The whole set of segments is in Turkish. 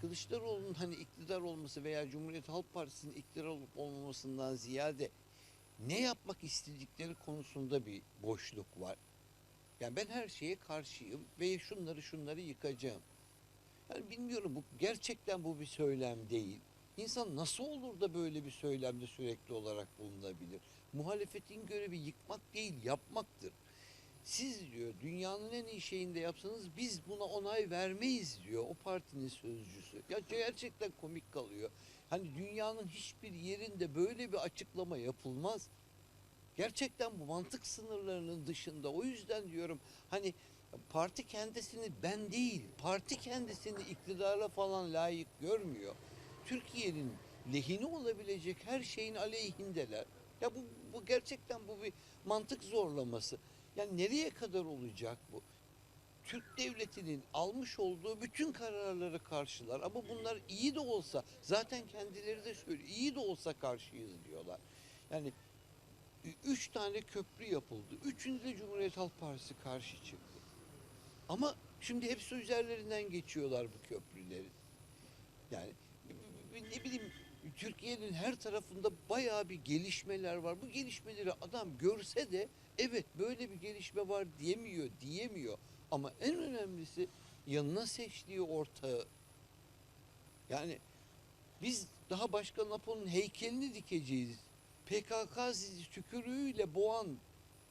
Kılıçdaroğlu'nun hani iktidar olması veya Cumhuriyet Halk Partisi'nin iktidar olup olmamasından ziyade ne yapmak istedikleri konusunda bir boşluk var. Yani ben her şeye karşıyım ve şunları şunları yıkacağım. Yani bilmiyorum bu gerçekten bu bir söylem değil. İnsan nasıl olur da böyle bir söylemde sürekli olarak bulunabilir? Muhalefetin görevi yıkmak değil, yapmaktır. Siz diyor dünyanın en iyi şeyinde yapsanız biz buna onay vermeyiz diyor o partinin sözcüsü. Ya gerçekten komik kalıyor. Hani dünyanın hiçbir yerinde böyle bir açıklama yapılmaz. Gerçekten bu mantık sınırlarının dışında. O yüzden diyorum hani parti kendisini ben değil, parti kendisini iktidara falan layık görmüyor. Türkiye'nin lehine olabilecek her şeyin aleyhindeler. Ya bu, bu gerçekten bu bir mantık zorlaması. Yani nereye kadar olacak bu? Türk devletinin almış olduğu bütün kararları karşılar. Ama bunlar iyi de olsa zaten kendileri de söylüyor. iyi de olsa karşıyız diyorlar. Yani üç tane köprü yapıldı. Üçünde de Cumhuriyet Halk Partisi karşı çıktı. Ama şimdi hepsi üzerlerinden geçiyorlar bu köprülerin. Yani b- b- ne bileyim Türkiye'nin her tarafında bayağı bir gelişmeler var. Bu gelişmeleri adam görse de evet böyle bir gelişme var diyemiyor, diyemiyor. Ama en önemlisi yanına seçtiği ortağı. Yani biz daha Başkan Apo'nun heykelini dikeceğiz. PKK sizi tükürüğüyle boğan,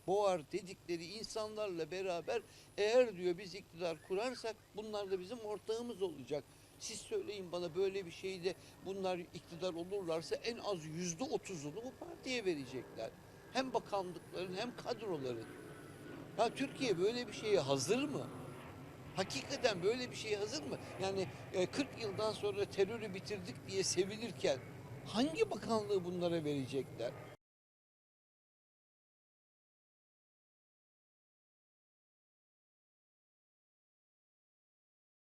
boğar dedikleri insanlarla beraber eğer diyor biz iktidar kurarsak bunlar da bizim ortağımız olacak. Siz söyleyin bana böyle bir şeyde bunlar iktidar olurlarsa en az yüzde otuzunu bu partiye verecekler. Hem bakanlıkların hem kadroların. Ya Türkiye böyle bir şeye hazır mı? Hakikaten böyle bir şeye hazır mı? Yani e, 40 yıldan sonra terörü bitirdik diye sevinirken hangi bakanlığı bunlara verecekler?